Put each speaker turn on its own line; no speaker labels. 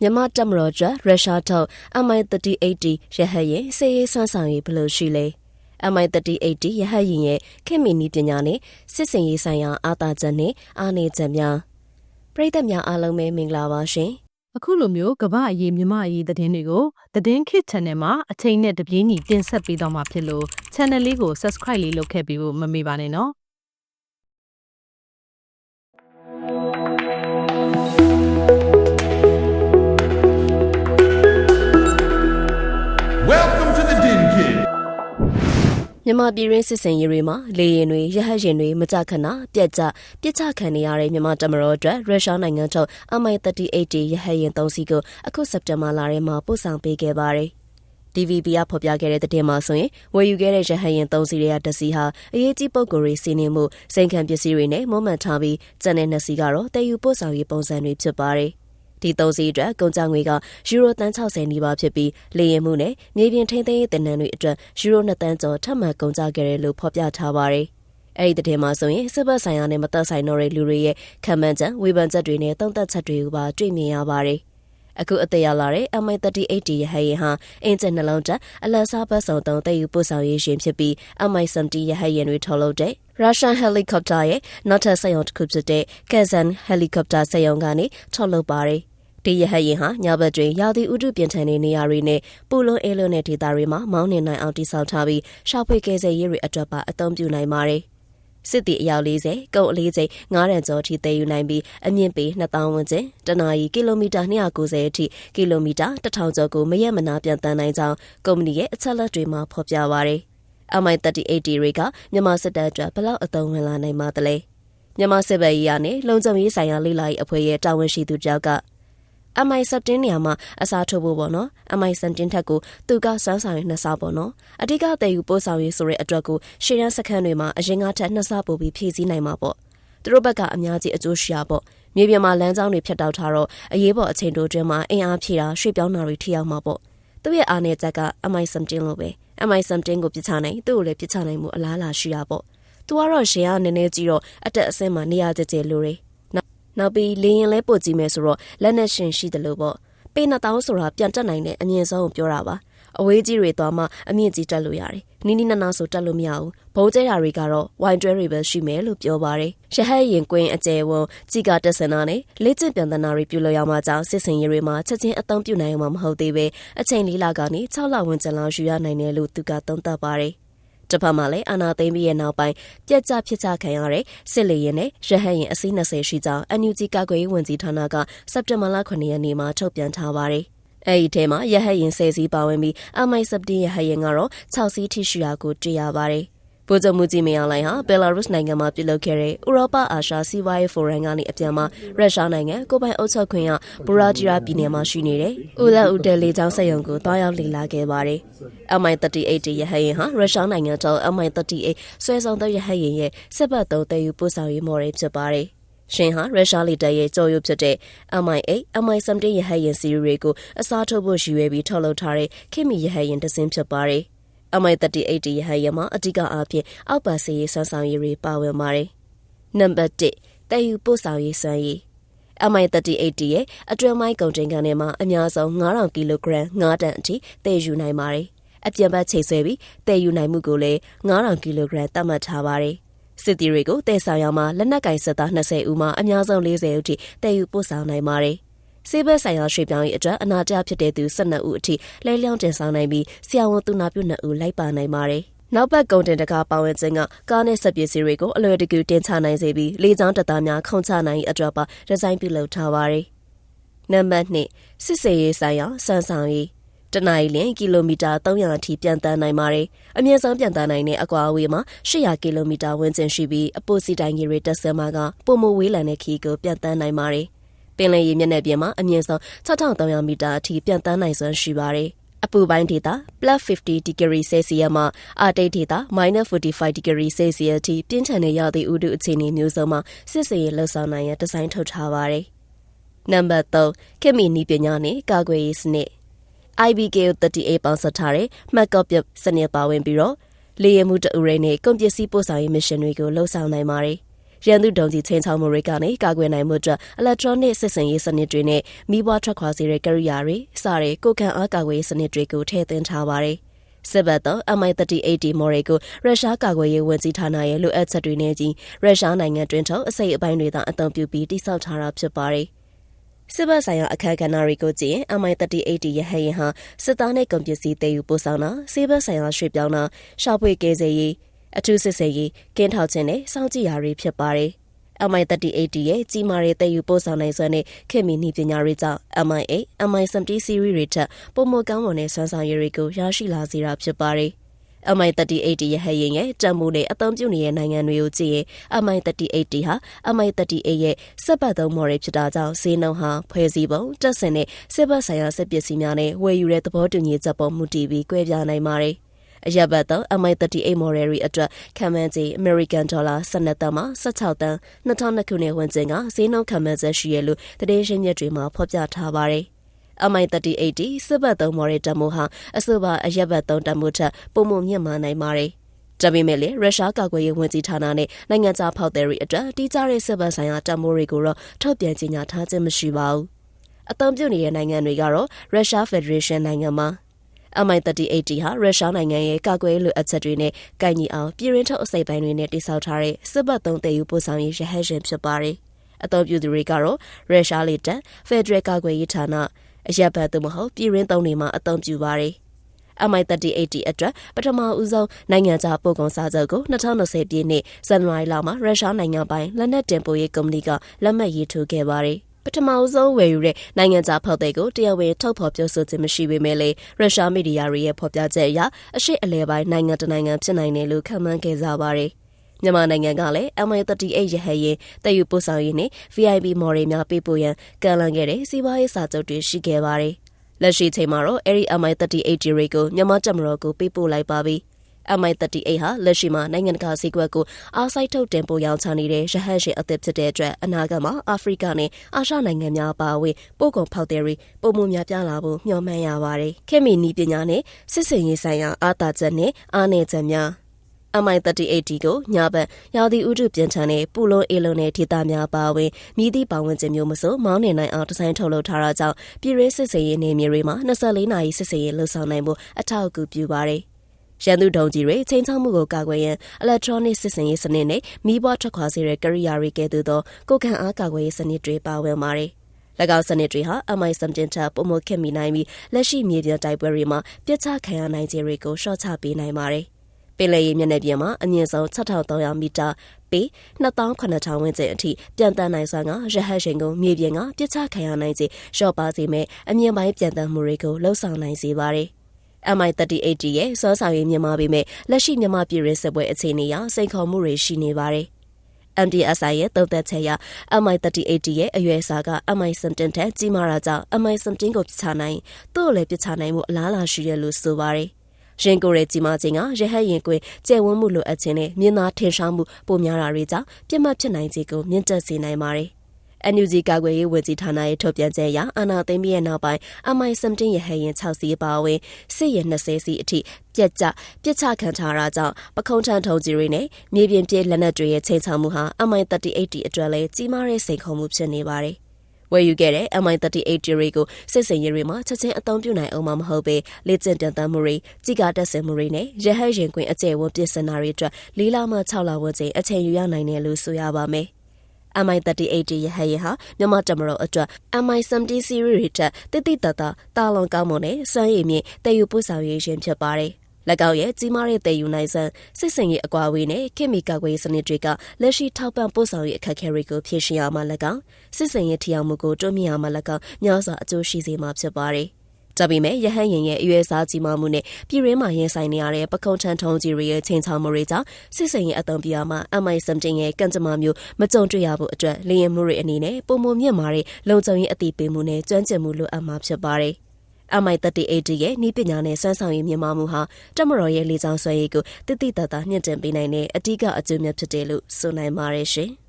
မြန်မာတပ်မတော်ကျရုရှားထုတ် MI-3080 ရဟတ်ယာဉ်စစ်ရေးစွမ်းဆောင်ရည်ဘယ်လိုရှိလဲ MI-3080 ရဟတ်ယာဉ်ရဲ့ခင်မီနီးပညာနဲ့စစ်စင်ရေးဆိုင်ရာအာသာချက်နဲ့အားနည်းချက်များပြည်သက်များအားလုံးပဲမင်္ဂလာပါရှင်
အခုလိုမျိုးကမ္ဘာအရေးမြမအရေးသတင်းတွေကိုသတင်းခစ် channel မှာအချိန်နဲ့တပြေးညီတင်ဆက်ပေးတော့မှာဖြစ်လို့ channel လေးကို subscribe လေးလုပ်ခဲ့ပြီးဖို့မမေ့ပါနဲ့နော်
မြန်မာပြည်ရင်းစစ်စင်ရေးတွေမှာလေရင်တွေရဟတ်ယာဉ်တွေမကြခဏပြက်ကျပြစ်ချခံနေရတဲ့မြန်မာတပ်မတော်အတွက်ရုရှားနိုင်ငံထုတ် MI-3080 ရဟတ်ယာဉ်၃စီးကိုအခုစက်တင်ဘာလထဲမှာပို့ဆောင်ပေးခဲ့ပါတယ်။ DVB ကဖော်ပြခဲ့တဲ့သတင်းမှာဆိုရင်ဝယ်ယူခဲ့တဲ့ရဟတ်ယာဉ်၃စီးတွေကတစ်စီးဟာအရေးကြီးပုံကိုယ်တွေစီးနှင်းမှုစိန်ခံပစ္စည်းတွေနဲ့မွမ်းမံထားပြီးကျန်တဲ့နှစ်စီးကတော့တည်ယူပို့ဆောင်ရေးပုံစံတွေဖြစ်ပါတယ်။ ဒီသုံးစီအတွက်ကုန်ကျငွေကယူရိုတန်60နီးပါးဖြစ်ပြီးလေယာဉ်မှုနဲ့မြေပြင်ထိန်းသိမ်းရေးတင်နန်းတွေအတွက်ယူရို2တန်းကျော်ထပ်မံကုန်ကျခဲ့တယ်လို့ဖော်ပြထားပါတယ်။အဲဒီတဲ့မှာဆိုရင်စစ်ဘက်ဆိုင်ရာနဲ့မသက်ဆိုင်တော့တဲ့လူတွေရဲ့ခံမှန်းချက်ဝေဖန်ချက်တွေနဲ့တုံ့တက်ချက်တွေကိုပါတွေ့မြင်ရပါတယ်။အခုအသေးရလာတဲ့ MI-3080 ရဟတ်ယာဉ်ဟာအင်ဂျင်နှလုံးတက်အလတ်စားဘတ်စုံသုံးတည်ယူပို့ဆောင်ရေးရှင်ဖြစ်ပြီး MI-70 ရဟတ်ယာဉ်တွေထုတ်လုပ်တဲ့ Russian Helicopter ရဲ့နောက်ထပ်စက်ရုံတစ်ခုဖြစ်တဲ့ Kazan Helicopter စက်ရုံကနေထုတ်လုပ်ပါတယ်။ ဒီရဟတ်ယာဉ်ဟာညဘက်တွင်ရာသီဥတုပြင်ထန်တဲ့နေရာတွေနဲ့ပူလွန်အေးလွန်းတဲ့ဒေသတွေမှာမောင်းနှင်နိုင်အောင်တိစောက်ထားပြီးရှောက်ဖွေကယ်ဆယ်ရေးတွေအတွက်ပါအသုံးပြုနိုင်ပါတယ်။စစ်တီအယောက်40ကုန်အလေးချိန်9တန်ကျော်ထိတည်ယူနိုင်ပြီးအမြင့်ပေ2000ဝန်းကျင်တနာရီကီလိုမီတာ290အထိကီလိုမီတာ1000ကျော်ကိုမရက်မနာပြန်တန်းနိုင်ကြောင်းကုမ္ပဏီရဲ့အချက်အလက်တွေမှာဖော်ပြပါရယ်။ MI-3080 တွေကမြန်မာစစ်တပ်အတွက်ဘယ်လောက်အသုံးဝင်လာနိုင်ပါသလဲ။မြန်မာစစ်ဘက်ရေးရနဲ့လုံခြုံရေးဆိုင်ရာလိလာရေးအဖွဲ့ရဲ့တာဝန်ရှိသူတယောက်က MI-17 နေရာမှာအစားထိုးဖို့ပေါ့နော် MI-17 ထက်ကိုသူကစွမ်းဆောင်ရည်နှစ်ဆပေါ့နော်အဓိကတည်ယူပို့ဆောင်ရေးဆိုတဲ့အတွက်ကိုရှေ့ရန်စခန်းတွေမှာအရင်ကထက်နှစ်ဆပိုပြီးဖြည့်ဆည်းနိုင်မှာပေါ့သူတို့ဘက်ကအများကြီးအကျိုးရှိရပေါ့မြေပြင်မှာလမ်းကြောင်းတွေဖြတ်တောက်ထားတော့အရေးပေါ်အချိန်တိုအတွင်းမှာအင်အားဖြည့်တာရွှေ့ပြောင်းတာတွေထိရောက်မှာပေါ့သူ့ရဲ့အားနည်းချက်က MI-17 လို့ပဲ MI-17 ကိုပြစ်ချနိုင်သူ့ကိုလည်းပြစ်ချနိုင်မှုအလားအလာရှိရပေါ့သူကတော့ရှင်ကနည်းနည်းကြည့်တော့အတက်အဆင်းမှာနေရာကျကျလိုတယ် နောက်ပြီးလေရင်လဲပို့ကြည့်မယ်ဆိုတော့လက်နဲ့ရှင်ရှိတယ်လို့ပေါ့ပေ2000ဆိုတာပြန်တက်နိုင်တဲ့အမြင့်ဆုံးကိုပြောတာပါအဝေးကြီးတွေသွားမှအမြင့်ကြီးတက်လို့ရတယ်နီးနီးနားနားဆိုတက်လို့မရဘူးဘုံကျဲတာတွေကတော့ဝိုင်တွဲတွေပဲရှိမယ်လို့ပြောပါတယ်ရဟတ်ရင်ကွင်းအကျယ်ဝန်းကြီးကတက်စင်တာနဲ့လေ့ကျင့်ပြန်သနာတွေပြုလုပ်ရမှာကြောင့်စစ်စင်ရေးတွေမှာချက်ချင်းအသုံးပြုနိုင်မှာမဟုတ်သေးပဲအချိန်လေးလာကနေ6လဝန်းကျင်လောက်ယူရနိုင်တယ်လို့သူကသုံးသပ်ပါတယ် တစ်ဖက်မှာလည်းအာနာသိမ့်ပြီးရဲ့နောက်ပိုင်းပြက်ကျဖြစ်ချခံရတဲ့စစ်လေရင်နဲ့ရဟတ်ရင်အစီး20ရှိကြောင်း NUG ကာကွယ်ရေးဝန်ကြီးဌာနကစက်တင်ဘာလ9ရက်နေ့မှာထုတ်ပြန်ထားပါတယ်။အဲဒီထဲမှာရဟတ်ရင်10စီးပါဝင်ပြီး MI-17 ရဟတ်ရင်ကတော့6စီးထိရှိရာကိုတွေ့ရပါတယ်။ ဗိုလ်ချုပ်မှုကြီးမင်းအောင်လှိုင်ဟာဘယ်လာရုစ်နိုင်ငံမှာပြုလုပ်ခဲ့တဲ့ဥရောပအာရှစီးပွားရေးဖိုရမ်ကနေအပြန်မှာရုရှားနိုင်ငံကိုပိုင်အုပ်ချုပ်ခွင့်ရဘူရာဂျီရာပြည်နယ်မှာရှိနေတဲ့ဥလဥတဲလေးချောင်းစက်ရုံကိုတွားရောက်လေ့လာခဲ့ပါတယ်။ MI-38 ရဟတ်ယာဉ်ဟာရုရှားနိုင်ငံထုတ် MI-38 ဆွဲဆောင်သောရဟတ်ယာဉ်ရဲ့စစ်ဘက်သုံးတည်ယူပို့ဆောင်ရေးမော်ဒယ်ဖြစ်ပါတယ်။ရှင်ဟာရုရှားလေတပ်ရဲ့ကြော်ရုပ်ဖြစ်တဲ့ MI8, MI17 ရဟတ်ယာဉ်စီးရီတွေကိုအစားထိုးဖို့ရည်ရွယ်ပြီးထုတ်လုပ်ထားတဲ့ခေတ်မီရဟတ်ယာဉ်တစ်စင်းဖြစ်ပါတယ်။ MI-3080 ရဟတ်ယာဉ်မှာအဓိကအားဖြင့်အောက်ပါစီရေးဆွမ်းဆောင်ရည်တွေပါဝင်ပါတယ်။နံပါတ်1တည်ယူပို့ဆောင်ရေးစွမ်းရည် MI-3080 ရဲ့အတွင်းပိုင်းကုန်တင်ကန်ထဲမှာအများဆုံး9000ကီလိုဂရမ်9တန်အထိတည်ယူနိုင်ပါတယ်။အပြန်ဘက်ချိန်ဆွဲပြီးတည်ယူနိုင်မှုကိုလည်း9000ကီလိုဂရမ်သတ်မှတ်ထားပါတယ်။စစ်တီတွေကိုတည်ဆောင်ရမှာလက်နက်ကင်စစ်သား20ဦးမှအများဆုံး40ဦးထိတည်ယူပို့ဆောင်နိုင်ပါတယ်။ ဆေးဘက်ဆိုင်ရာရွှေပြောင်းရေးအတွက်အနာတရဖြစ်တဲ့သူ12ဦးအထိလဲလျောင်းတင်ဆောင်နိုင်ပြီးဆရာဝန်သူနာပြု2ဦးလိုက်ပါနိုင်ပါတယ်။နောက်ဘက်ကုန်တင်တကာပါဝင်ခြင်းကကားနဲ့ဆက်ပစ္စည်းတွေကိုအလွယ်တကူတင်ချနိုင်စေပြီးလေကြောင်းတပ်သားများခုံချနိုင်ရေးအတွက်ပါဒီဇိုင်းပြုလုပ်ထားပါတယ်။နံပါတ်2စစ်စေးရေးဆိုင်ရာစံဆောင်ရေးတနအီလကီလိုမီတာ300အထိပြန်တန်းနိုင်ပါတယ်။အမြင့်ဆုံးပြန်တန်းနိုင်တဲ့အကွာအဝေးမှာ800ကီလိုမီတာဝန်းကျင်ရှိပြီးအပိုစီတိုင်းကြီးတွေတက်ဆင်းမှာကပုံမဝေးလံတဲ့ခီကိုပြန်တန်းနိုင်ပါတယ်။ ပင်လယ်ရေမျက်နှာပြင်မှာအမြင့်ဆုံး6300မီတာအထိပြန့်တန်းနိုင်စွမ်းရှိပါတယ်။အပူပိုင်းဒေသ +50 degree Celsius မှာအာတိတ်ဒေသ -45 degree Celsius အထိပြင်းထန်တဲ့ရာသီဥတုအခြေအနေမျိုးစုံမှာစစ်စေးရလှုပ်ဆောင်နိုင်ရန်ဒီဇိုင်းထုတ်ထားပါတယ်။နံပါတ်3ခေတ်မီနည်းပညာနဲ့ကာကွယ်ရေးစနစ် IBKO 38ပေါင်းစပ်ထားတဲ့မှတ်ကော့ပြစနစ်ပါဝင်ပြီးတော့လေယာဉ်မှုတအူရိနဲ့ကုန်ပစ္စည်းပို့ဆောင်ရေးမစ်ရှင်တွေကိုလှုပ်ဆောင်နိုင်ပါတယ်။ ရန်သူဒုံကြီးချင်းချောင်းမှုတွေကနေကာကွယ်နိုင်မှုအတွက် electronic စစ်စင်ရေးစနစ်တွေနဲ့မိဘထွက်ခွာစေတဲ့ကိရိယာတွေစတဲ့ကိုခံအားကာကွယ်ရေးစနစ်တွေကိုထည့်သွင်းထားပါတယ်။စစ်ဘက်တော့ MI-3080 မော်ဒယ်ကိုရုရှားကာကွယ်ရေးဝန်ကြီးဌာနရဲ့လိုအပ်ချက်တွေနဲ့ကြီးရုရှားနိုင်ငံတွင်ထုတ်အစိတ်အပိုင်းတွေသာအသုံးပြုပြီးတိစောက်ထားတာဖြစ်ပါတယ်။စစ်ဘက်ဆိုင်ရာအခက်အခဲတွေကိုကြည့်ရင် MI-3080 ရဟရင်ဟာစစ်သားနဲ့ကုန်ပစ္စည်းတည်ယူပို့ဆောင်တာစစ်ဘက်ဆိုင်ရာရွှေ့ပြောင်းတာရှာဖွေကယ်ဆယ်ရေး အထူးစစ်ဆေးရေးကင်းထောက်ခြင်းနဲ့စောင့်ကြည့်ရာတွေဖြစ်ပါတယ်။ MI-3080 ရဲ့ကြီးမားတဲ့တည်ယူပို့ဆောင်နိုင်စွမ်းနဲ့ခင်မီနီပညာတွေကြောင့် MI8, MI-70 series တွေထက်ပုံမကောင်းမွန်တဲ့စွမ်းဆောင်ရည်တွေကိုရရှိလာစေတာဖြစ်ပါတယ်။ MI-3080 ရဲ့ဟဲ့ရင်ရဲ့တံမိုးနဲ့အသုံးပြုနေတဲ့နိုင်ငံတွေကိုကြည့်ရင် MI-3080 ဟာ MI-38 ရဲ့စက်ပတ်သုံးမော်ဒယ်ဖြစ်တာကြောင့်ဈေးနှုန်းဟာဖွဲ့စည်းပုံတက်ဆင်တဲ့စစ်ဘက်ဆိုင်ရာစစ်ပစ္စည်းများနဲ့ဝယ်ယူတဲ့သဘောတူညီချက်ပေါ်မူတည်ပြီးကွဲပြားနိုင်ပါတယ်။ အရက်ဘတ်သော MI38 မော်ဒယ်တွေအတွက်ခံမှန်းခြေ American Dollar 12တန်မှ16တန်2002ခုနှစ်ဝန်းကျင်ကဈေးနှုန်းခံမှန်းချက်ရှိရလို့တည်င်းရှင်းမြစ်တွေမှာဖော်ပြထားပါတယ်။ MI3080 စစ်ဘတ်သုံးမော်ဒယ်တမိုးဟာအဆိုပါအရက်ဘတ်သုံးတမိုးထက်ပုံမမြင့်မားနိုင်ပါတယ်။ဒါပေမဲ့လည်းရုရှားကာကွယ်ရေးဝန်ကြီးဌာနနဲ့နိုင်ငံခြားဖောက်သည်တွေအတွက်တီးကြတဲ့စစ်ဘက်ဆိုင်ရာတမိုးတွေကိုတော့ထုတ်ပြန်ကြေညာထားခြင်းမရှိပါဘူး။အသုံးပြုနေတဲ့နိုင်ငံတွေကတော့ရုရှားဖက်ဒရေးရှင်းနိုင်ငံမှာ MI-3080 ဟာရုရှားနိုင်ငံရဲ့ကာကွယ်ရေးလိုအပ်ချက်တွေနဲ့ကိုင်ညီအောင်ပြည်ရင်းထုတ်အစိပ်ပိုင်းတွေနဲ့တိစောက်ထားတဲ့စစ်ဘက်သုံးတည်ယူပို့ဆောင်ရေးရဟတ်ရှင်ဖြစ်ပါတယ်။အသုံးပြုသူတွေကတော့ရုရှားလေတပ်ဖက်ဒရယ်ကာကွယ်ရေးဌာနအရက်ဘတ်သို့မဟုတ်ပြည်ရင်းသုံးတွေမှာအသုံးပြုပါတယ်။ MI-3080 အတွက်ပထမဦးဆုံးနိုင်ငံခြားပို့ကုန်စာချုပ်ကို2020ပြည့်နှစ်ဇန်နဝါရီလမှာရုရှားနိုင်ငံပိုင်လက်နက်တင်ပို့ရေးကုမ္ပဏီကလက်မှတ်ရေးထိုးခဲ့ပါတယ်။ ပထမဆုံးဝယ်ယူတဲ့နိုင်ငံခြားဖောက်သည်ကိုတရားဝင်ထုတ်ဖော်ပြောဆိုခြင်းမရှိပေမဲ့လည်းရုရှားမီဒီယာတွေရဲ့ဖော်ပြချက်အရအရှိအလဲပိုင်းနိုင်ငံတနိုင်ငံဖြစ်နိုင်တယ်လို့ခန့်မှန်းခဲ့ကြပါတယ်။မြန်မာနိုင်ငံကလည်း MI38 ရဟတ်ရင်တည်ယူပို့ဆောင်ရေးနဲ့ VIP မော်ဒယ်များပေးပို့ရန်ကန့်လန့်ခဲ့တဲ့စီးပွားရေးစာချုပ်တွေရှိခဲ့ပါတယ်။လက်ရှိချိန်မှာတော့အဲဒီ MI38 တွေကိုမြန်မာတပ်မတော်ကိုပေးပို့လိုက်ပါပြီ။ MI38 ဟာလက်ရှိမှာနိုင်ငံတကာဈေးကွက်ကိုအားစိုက်ထုတ်တင်ပို့ရောင်းချနေတဲ့ရဟတ်ရှင်အသစ်ဖြစ်တဲ့အတွက်အနာဂတ်မှာအာဖရိကနဲ့အာရှနိုင်ငံများပါဝင်ပို့ကုန်ဖောက်သည်တွေပုံမှုများပြားလာဖို့မျှော်မှန်းရပါတယ်။ခေတ်မီနည်းပညာနဲ့စစ်စင်ရေးဆိုင်ရာအားသာချက်နဲ့အားနည်းချက်များ MI38 ကိုညဘက်ရာသီဥတုပြန်ထန်တဲ့ပူလုံးအေလုံးနဲ့ဒေသများပါဝင်မြည်သည့်ပတ်ဝန်းကျင်မျိုးမဆိုမောင်းနေနိုင်အောင်ဒီဇိုင်းထုတ်လုပ်ထားတာကြောင့်ပြည်ရင်းစစ်စေးရေးနေမြေတွေမှာ24နာရီစစ်စေးရေးလှုပ်ဆောင်နိုင်ဖို့အထောက်အကူပြုပါတယ်။ ရန်သူဒုံကြီးတွေချိန်ချောက်မှုကိုကာကွယ်ရန် electronic စစ်စင်ရေးစနစ်နဲ့မိဘထွက်ခွာစေတဲ့ကိရိယာတွေကဲ့သို့သောကိုခံအားကာကွယ်ရေးစနစ်တွေပါဝင်ပါတယ်။၎င်းစနစ်တွေဟာ MI-17 ထပ်ပုံမခက်မိနိုင်ပြီးလက်ရှိမြေပြင်တိုက်ပွဲတွေမှာပြစ်ချခံရနိုင်ခြေတွေကိုရှော့ချပေးနိုင်ပါတယ်။ပင်လယ်ရေမျက်နှာပြင်မှာအမြင့်ဆုံး6300မီတာပေ2900ဝန်းကျင်အထိပြန်တန်းနိုင်စွမ်းကရဟတ်ရှင်ကိုမြေပြင်ကပြစ်ချခံရနိုင်ခြေလျှော့ပါစေမဲ့အမြင့်ပိုင်းပြန်တန်းမှုတွေကိုလှုပ်ဆောင်နိုင်စေပါတယ်။ MI-3080 ရဲ့စောဆောင်ရေးမြန်မာပေမဲ့လက်ရှိမြန်မာပြည်ရင်းစစ်ပွဲအခြေအနေအရစိန်ခေါ်မှုတွေရှိနေပါတယ်။ MDSI ရဲ့သုံးသက်ချက်အရ MI-3080 ရဲ့အရွယ်အစားက MI-17 ထက်ကြီးမားတာကြောင့် MI-17 ကိုပြချနိုင်သူ့ကိုလည်းပြချနိုင်မှုအလားအလာရှိတယ်လို့ဆိုပါတယ်။ရင်ကိုယ်ရဲ့ကြီးမားခြင်းကရဟတ်ရင်ကွင်းကျယ်ဝန်းမှုလိုအပ်ခြင်းနဲ့မြင်သာထင်ရှားမှုပိုများတာတွေကြောင့်ပြစ်မှတ်ဖြစ်နိုင်ခြေကိုမြင့်တက်စေနိုင်ပါတယ်။ NUG ကာကွယ်ရေးဝန်ကြီးဌာနရဲ့ထုတ်ပြန်ချက်အရအာနာသိမ်းပြီးတဲ့နောက်ပိုင်း MI-17 ရဟရင်6စီးပါဝင်စစ်ရ20စီးအထိပြက်ကျပြစ်ချခံထားတာကြောင့်ပခုံးထန်ထုံကြီးတွေနဲ့မြေပြင်ပြေးလက်နက်တွေရဲ့ချိန်ချောက်မှုဟာ MI-38 အတွက်လည်းကြီးမားတဲ့စိန်ခေါ်မှုဖြစ်နေပါတယ်။ဝယ်ယူခဲ့တဲ့ MI-38 တွေကိုစစ်စင်ရေးတွေမှာချက်ချင်းအသုံးပြုနိုင်အောင်မဟုတ်ပေလေ့ကျင့်ပြန်တမ်းမှုတွေကြီးကားတက်ဆင်မှုတွေနဲ့ရဟတ်ရင်ကွင်းအကျယ်ဝန်းပြင်ဆင်တာတွေအတွက်၄လမှ6လဝန်းကျင်အချိန်ယူရနိုင်တယ်လို့ဆိုရပါမယ်။ MI-3080 ရဟတ်ယာဉ်ဟာမြန်မာတမတော်အတွက် MI-70 series တွေထက်တိတိတတ်တာတာလွန်ကောင်းမွန်တဲ့စွမ်းရည်မြင့်တည်ယူပို့ဆောင်ရေးရှင်ဖြစ်ပါတယ်။၎င်းရဲ့ကြီးမားတဲ့တည်ယူနိုင်စွမ်းစစ်စင်ရေးအကွာအဝေးနဲ့ခေတ်မီကာကွယ်ရေးစနစ်တွေကလက်ရှိထောက်ပံ့ပို့ဆောင်ရေးအခက်အခဲတွေကိုဖြေရှင်းရမှာ၎င်းစစ်စင်ရေးထီအောင်မှုကိုတွန်းမြရမှာ၎င်းများစွာအကျိုးရှိစေမှာဖြစ်ပါတယ်။ ဒါပေမဲ့ရဟန်းရင်ရဲ့အရွယ်စားကြီးမားမှုနဲ့ပြည်ရင်းမှာရင်ဆိုင်နေရတဲ့ပကုံထန်ထုံးကြီးတွေရဲ့ချိန်ချောင်းမှုတွေကြောင့်စစ်စင်ရဲ့အသုံးပြရမှာ MI-17 ရဲ့ကံကြမ္မာမျိုးမကြုံတွေ့ရဖို့အတွက်လျင်မှုတွေအနေနဲ့ပုံမမြင့်မာတဲ့လုံခြုံရေးအသိပေးမှုနဲ့ကျွမ်းကျင်မှုလိုအပ်မှာဖြစ်ပါတယ်။ MI-3080 ရဲ့ဤပညာနဲ့စွမ်းဆောင်ရည်မြင့်မားမှုဟာတမတော်ရဲ့လေကြောင်းဆွဲရည်ကိုတိတိတတ်တာမြင့်တင်ပေးနိုင်တဲ့အဓိကအကျိုးမြတ်ဖြစ်တယ်လို့ဆိုနိုင်ပါတယ်ရှင်။